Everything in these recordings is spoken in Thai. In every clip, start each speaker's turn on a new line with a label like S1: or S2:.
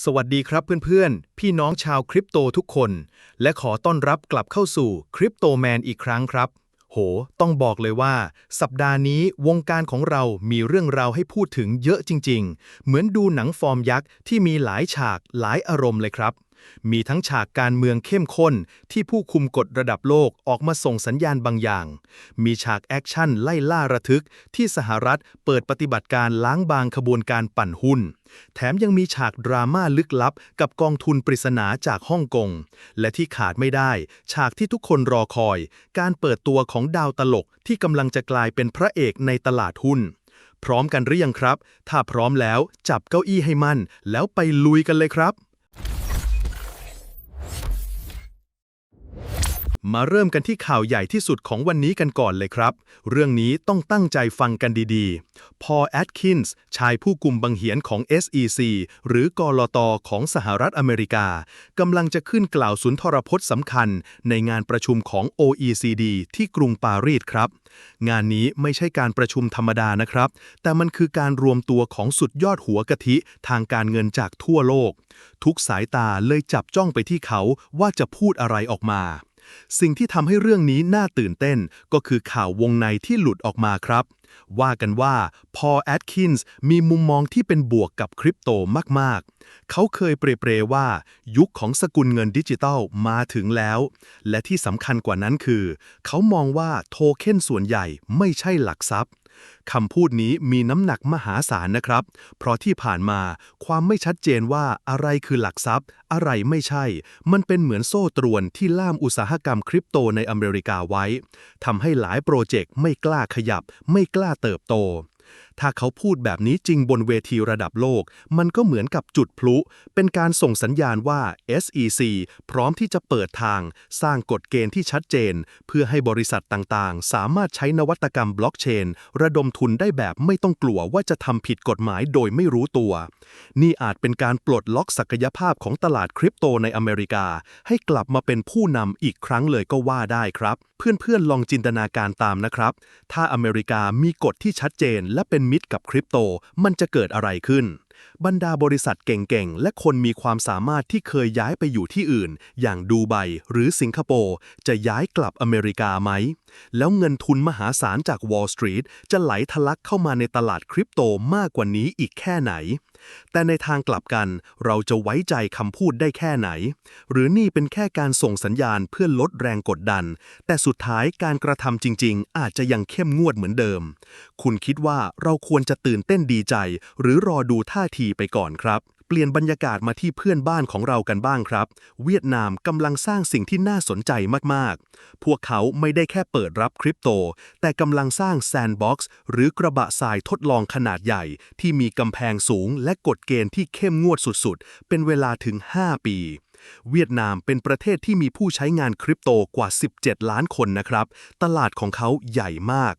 S1: สวัสดีครับเพื่อนๆ พี่น้องชาวคริปโตทุกคน และขอต้อนรับกลับเข้าสู่คริปโตแมนอีกครั้งครับ โห ต้องบอกเลยว่า สัปดาห์นี้วงการของเรามีเรื่องราวให้พูดถึงเยอะจริง ๆ เหมือนดูหนังฟอร์มยักษ์ที่มีหลายฉากหลายอารมณ์เลยครับ มีทั้งฉากการเมืองเข้มข้นที่ผู้คุมกฎระดับโลกออกมาส่งสัญญาณบางอย่าง มีฉากแอคชั่นไล่ล่าระทึกที่สหรัฐเปิดปฏิบัติการล้างบางขบวนการปั่นหุ้น แถมยังมีฉากดราม่าลึกลับ กับกองทุนปริศนาจากฮ่องกง และที่ขาดไม่ได้ ฉากที่ทุกคนรอคอย การเปิดตัวของดาวตลกที่กำลังจะกลายเป็นพระเอกในตลาดหุ้นพร้อมกันหรือยังครับ ถ้าพร้อมแล้วจับเก้าอี้ให้มั่น แล้วไปลุยกันเลยครับ มาเริ่มกันที่ข่าวใหญ่ที่สุดของวันนี้กันก่อนเลยครับ เรื่องนี้ต้องตั้งใจฟังกันดีๆ พอแอดคินส์ชายผู้กุมบังเหียนของ SEC หรือกลตของสหรัฐอเมริกากำลังจะขึ้นกล่าวสุนทรพจน์สำคัญ ในงานประชุมของ OECD ที่กรุงปารีสครับ งานนี้ไม่ใช่การประชุมธรรมดานะครับ แต่มันคือการรวมตัวของสุดยอดหัวกะทิทางการเงินจากทั่วโลก ทุกสายตาเลยจับจ้องไปที่เขาว่าจะพูดอะไรออกมา สิ่งที่ทำให้เรื่องนี้น่าตื่นเต้นก็คือข่าววงในที่หลุดออกมาครับ ว่ากันว่าพอแอดคินส์มีมุมมองที่เป็นบวกกับคริปโตมากๆ เขาเคยเปรยๆว่า ยุคของสกุลเงินดิจิตัลมาถึงแล้ว และที่สำคัญกว่านั้นคือ เขามองว่าโทเค็นส่วนใหญ่ไม่ใช่หลักทรัพย์ คำพูดนี้มีน้ำหนักมหาศาลนะครับ เพราะที่ผ่านมาความไม่ชัดเจนว่าอะไรคือหลักทรัพย์ อะไรไม่ใช่ มันเป็นเหมือนโซ่ตรวนที่ล่ามอุตสาหกรรมคริปโตในอเมริกาไว้ทำให้หลายโปรเจกต์ไม่กล้าขยับ ไม่กล้าเติบโตถ้าเขาพูดแบบนี้จริงบนเวทีระดับโลก มันก็เหมือนกับจุดพลุ เป็นการส่งสัญญาณว่า SEC พร้อมที่จะเปิดทาง สร้างกฎเกณฑ์ที่ชัดเจน เพื่อให้บริษัทต่างๆ สามารถใช้นวัตกรรมบล็อกเชน ระดมทุนได้แบบไม่ต้องกลัวว่าจะทำผิดกฎหมายโดยไม่รู้ตัว นี่อาจเป็นการปลดล็อกศักยภาพของตลาดคริปโตในอเมริกา ให้กลับมาเป็นผู้นำอีกครั้งเลยก็ว่าได้ครับ เพื่อนๆลองจินตนาการตามนะครับ ถ้าอเมริกามีกฎที่ชัดเจนและเป็นมิตรกับคริปโต มันจะเกิดอะไรขึ้น บรรดาบริษัทเก่งๆ และคนมีความสามารถที่เคยย้ายไปอยู่ที่อื่น อย่างดูไบหรือสิงคโปร์จะย้ายกลับอเมริกาไหม แล้วเงินทุนมหาศาลจาก Wall Street จะไหลทะลักเข้ามาในตลาดคริปโตมากกว่านี้อีกแค่ไหน แต่ในทางกลับกันเราจะไว้ใจคำพูดได้แค่ไหน หรือนี่เป็นแค่การส่งสัญญาณเพื่อลดแรงกดดัน แต่สุดท้ายการกระทำจริง ๆ อาจจะยังเข้มงวดเหมือนเดิม คุณคิดว่าเราควรจะตื่นเต้นดีใจ หรือรอดูท่าทีไปก่อนครับ เปลี่ยนบรรยากาศมาที่เพื่อนบ้านของเรากันบ้างครับ เวียดนามกำลังสร้างสิ่งที่น่าสนใจมากๆ พวกเขาไม่ได้แค่เปิดรับคริปโต แต่กำลังสร้างแซนด์บ็อกซ์หรือกระบะทรายทดลองขนาดใหญ่ ที่มีกำแพงสูงและกฎเกณฑ์ที่เข้มงวดสุดๆ เป็นเวลาถึง 5 ปี เวียดนามเป็นประเทศที่มีผู้ใช้งานคริปโตกว่า 17 ล้านคนนะครับ ตลาดของเขาใหญ่มาก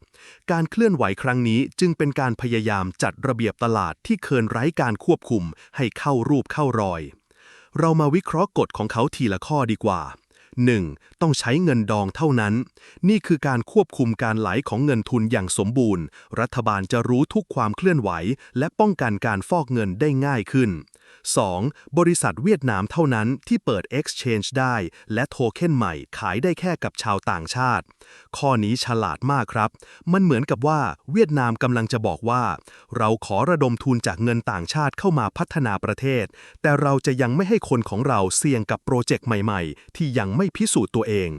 S1: การเคลื่อนไหวครั้งนี้จึงเป็นการพยายามจัดระเบียบตลาดที่เคินไร้การควบคุม ให้เข้ารูปเข้ารอย เรามาวิเคราะห์กฎของเขาทีละข้อดีกว่า 1. ต้องใช้เงินดองเท่านั้น นี่คือการควบคุมการไหลของเงินทุนอย่างสมบูรณ์ รัฐบาลจะรู้ทุกความเคลื่อนไหว และป้องกันการฟอกเงินได้ง่ายขึ้น 2. บริษัทเวียดนามเท่านั้นที่เปิด Exchange ได้ และโทเค็นใหม่ขายได้แค่กับชาวต่างชาติ ข้อนี้ฉลาดมากครับ มันเหมือนกับว่าเวียดนามกำลังจะบอกว่า เราขอระดมทุนจากเงินต่างชาติเข้ามาพัฒนาประเทศ แต่เราจะยังไม่ให้คนของเราเสี่ยงกับโปรเจกต์ใหม่ๆ ที่ยังไม่พิสูจน์ตัวเอง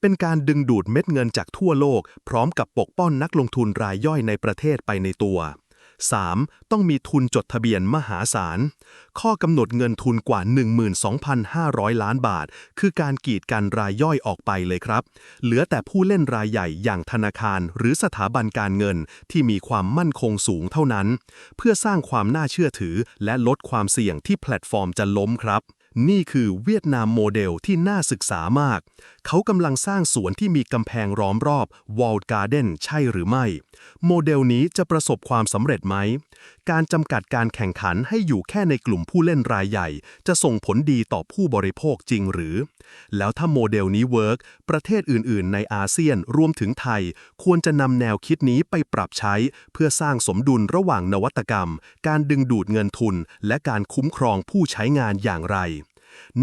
S1: เป็นการดึงดูดเม็ดเงินจากทั่วโลก พร้อมกับปกป้องนักลงทุนรายย่อยในประเทศไปในตัว 3. ต้องมีทุนจดทะเบียนมหาศาล ข้อกำหนดเงินทุนกว่า 12,500 ล้านบาท คือการกีดกันรายย่อยออกไปเลยครับ เหลือแต่ผู้เล่นรายใหญ่อย่างธนาคาร หรือสถาบันการเงินที่มีความมั่นคงสูงเท่านั้น เพื่อสร้างความน่าเชื่อถือและลดความเสี่ยงที่แพลตฟอร์มจะล้มครับ นี่คือเวียดนามโมเดลที่น่าศึกษามาก เขากำลังสร้างสวนที่มีกำแพงล้อมรอบ Walled Garden ใช่หรือไม่ โมเดลนี้จะประสบความสำเร็จไหม การจำกัดการแข่งขันให้อยู่แค่ในกลุ่มผู้เล่นรายใหญ่ จะส่งผลดีต่อผู้บริโภคจริงหรือ แล้วถ้าโมเดลนี้เวิร์กประเทศอื่น ๆ ในอาเซียนรวมถึงไทย ควรจะนำแนวคิดนี้ไปปรับใช้ เพื่อสร้างสมดุลระหว่างนวัตกรรม การดึงดูดเงินทุน และการคุ้มครองผู้ใช้งานอย่างไร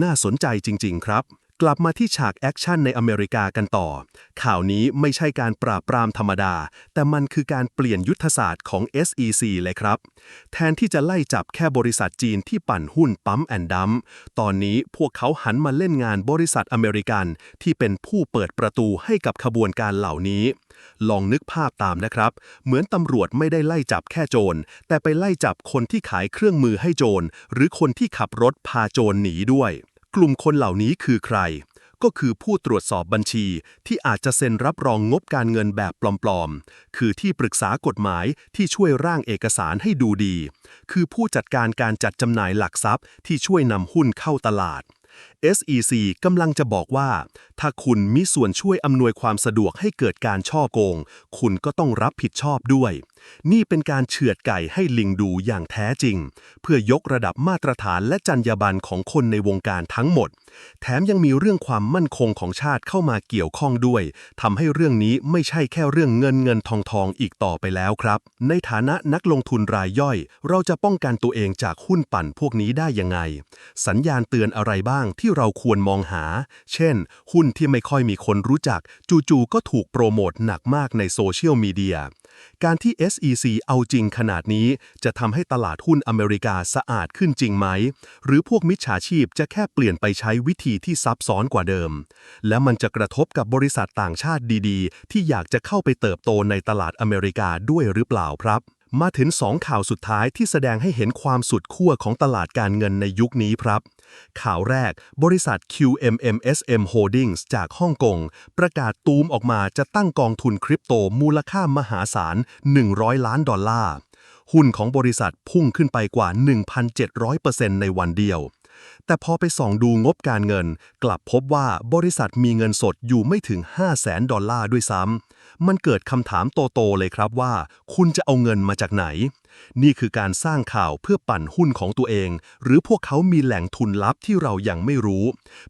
S1: น่าสนใจจริง ๆ ครับ กลับมาที่ฉากแอคชั่นในอเมริกากันต่อ ข่าวนี้ไม่ใช่การปราบปรามธรรมดา แต่มันคือการเปลี่ยนยุทธศาสตร์ของ SEC เลยครับ แทนที่จะไล่จับแค่บริษัทจีนที่ปั่นหุ้นปั๊มแอนดัมตอนนี้พวกเขาหันมาเล่นงานบริษัทอเมริกัน ที่เป็นผู้เปิดประตูให้กับขบวนการเหล่านี้ ลองนึกภาพตามนะครับ เหมือนตำรวจไม่ได้ไล่จับแค่โจร แต่ไปไล่จับคนที่ขายเครื่องมือให้โจร หรือคนที่ขับรถพาโจรหนีด้วย กลุ่มคนเหล่านี้คือใคร ก็คือผู้ตรวจสอบบัญชีที่อาจจะเซ็นรับรองงบการเงินแบบปลอมๆ คือที่ปรึกษากฎหมายที่ช่วยร่างเอกสารให้ดูดี คือผู้จัดการการจัดจำหน่ายหลักทรัพย์ที่ช่วยนำหุ้นเข้าตลาด SEC กำลังจะบอกว่า ถ้าคุณมีส่วนช่วยอำนวยความสะดวกให้เกิดการช่อโกง คุณก็ต้องรับผิดชอบด้วย นี่เป็นการเฉือดไก่ให้ลิงดูอย่างแท้จริง เพื่อยกระดับมาตรฐานและจรรยาบรรณของคนในวงการทั้งหมด แถมยังมีเรื่องความมั่นคงของชาติเข้ามาเกี่ยวข้องด้วยทำให้เรื่องนี้ไม่ใช่แค่เรื่องเงินเงินทองทองอีกต่อไปแล้วครับ ในฐานะนักลงทุนรายย่อย เราจะป้องกันตัวเองจากหุ้นปั่นพวกนี้ได้ยังไง สัญญาณเตือนอะไรบ้างที่ที่เราควรมองหา เช่น หุ้นที่ไม่ค่อยมีคนรู้จัก จู่ๆก็ถูกโปรโมทหนักมากในโซเชียลมีเดีย การที่ SEC เอาจริงขนาดนี้จะทำให้ตลาดหุ้นอเมริกาสะอาดขึ้นจริงไหม หรือพวกมิจฉาชีพจะแค่เปลี่ยนไปใช้วิธีที่ซับซ้อนกว่าเดิม และมันจะกระทบกับบริษัทต่างชาติดีๆ ที่อยากจะเข้าไปเติบโตในตลาดอเมริกาด้วยหรือเปล่าครับ มาถึง2ข่าวสุดท้ายที่แสดงให้เห็นความสุดขั้วของตลาดการเงินในยุคนี้ครับ ข่าวแรก บริษัท QMMSM Holdings จากฮ่องกง ประกาศตูมออกมาจะตั้งกองทุนคริปโตมูลค่ามหาศาล 100 ล้านดอลลาร์ หุ้นของบริษัทพุ่งขึ้นไปกว่า 1,700%ในวันเดียว แต่พอไปส่องดูงบการเงิน กลับพบว่าบริษัทมีเงินสดอยู่ไม่ถึง 5 0 0แสนดอลลาร์ด้วยซ้ำ มันเกิดคำถามโตๆเลยครับว่า คุณจะเอาเงินมาจากไหน นี่คือการสร้างข่าวเพื่อปั่นหุ้นของตัวเอง หรือพวกเขามีแหล่งทุนลับที่เรายังไม่รู้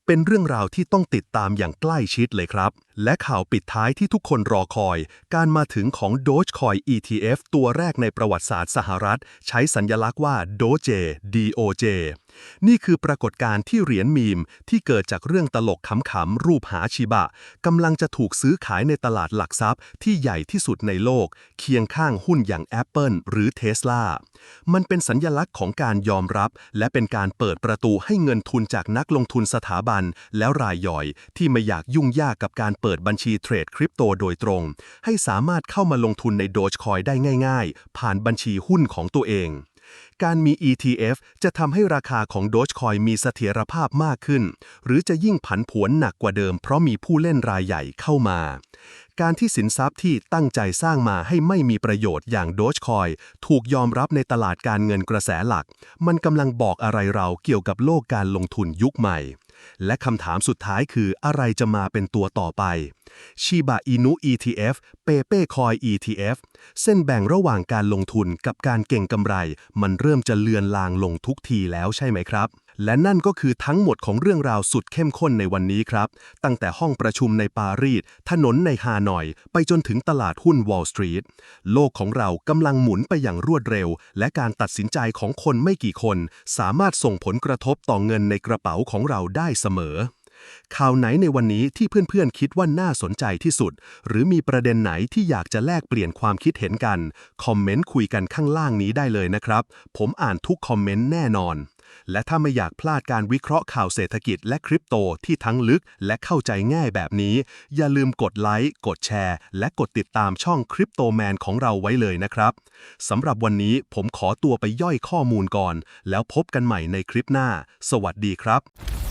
S1: เป็นเรื่องราวที่ต้องติดตามอย่างใกล้ชิดเลยครับ และข่าวปิดท้ายที่ทุกคนรอคอย การมาถึงของ Dogecoin ETF ตัวแรกในประวัติศาสตร์สหรัฐ ใช้สัญญลักษณ์ว่า Doge DOJ นี่คือปรากฏการณ์ที่เหรียญมีมที่เกิดจากเรื่องตลกขำๆรูปหาชิบะกำลังจะถูกซื้อขายในตลาดหลักทรัพย์ที่ใหญ่ที่สุดในโลก เคียงข้างหุ้นอย่าง Apple หรือ Tesla มันเป็นสัญญลักษณ์ของการยอมรับ และเป็นการเปิดประตูให้เงินทุนจากนักลงทุนสถาบัน แล้วรายย่อย ที่ไม่อยากยุ่งยากกับการเปิดบัญชีเทรดคริปโตโดยตรง ให้สามารถเข้ามาลงทุนใน Dogecoin ได้ง่าย ๆ ผ่านบัญชีหุ้นของตัวเอง การมี ETF จะทำให้ราคาของ Dogecoin มีเสถียรภาพมากขึ้น หรือจะยิ่งผันผวนหนักกว่าเดิมเพราะมีผู้เล่นรายใหญ่เข้ามา การที่สินทรัพย์ที่ตั้งใจสร้างมาให้ไม่มีประโยชน์อย่าง Dogecoin ถูกยอมรับในตลาดการเงินกระแสหลัก มันกำลังบอกอะไรเราเกี่ยวกับโลกการลงทุนยุคใหม่ และคำถามสุดท้ายคืออะไรจะมาเป็นตัวต่อไปชีบะอินุ ETF เปเป้คอย ETF เส้นแบ่งระหว่างการลงทุนกับการเก่งกำไร มันเริ่มจะเลือนลางลงทุกทีแล้วใช่ไหมครับ และนั่นก็คือทั้งหมดของเรื่องราวสุดเข้มข้นในวันนี้ครับ ตั้งแต่ห้องประชุมในปารีส ถนนในฮานอย ไปจนถึงตลาดหุ้นวอลล์สตรีท โลกของเรากำลังหมุนไปอย่างรวดเร็ว และการตัดสินใจของคนไม่กี่คน สามารถส่งผลกระทบต่อเงินในกระเป๋าของเราได้เสมอข่าวไหนในวันนี้ที่เพื่อนๆคิดว่าน่าสนใจที่สุด หรือมีประเด็นไหนที่อยากจะแลกเปลี่ยนความคิดเห็นกัน คอมเมนต์คุยกันข้างล่างนี้ได้เลยนะครับ ผมอ่านทุกคอมเมนต์แน่นอน และถ้าไม่อยากพลาดการวิเคราะห์ข่าวเศรษฐกิจและคริปโตที่ทั้งลึกและเข้าใจง่ายแบบนี้ อย่าลืมกดไลค์ กดแชร์ และกดติดตามช่องคริปโตแมนของเราไว้เลยนะครับสำหรับวันนี้ผมขอตัวไปย่อยข้อมูลก่อน แล้วพบกันใหม่ในคลิปหน้า สวัสดีครับ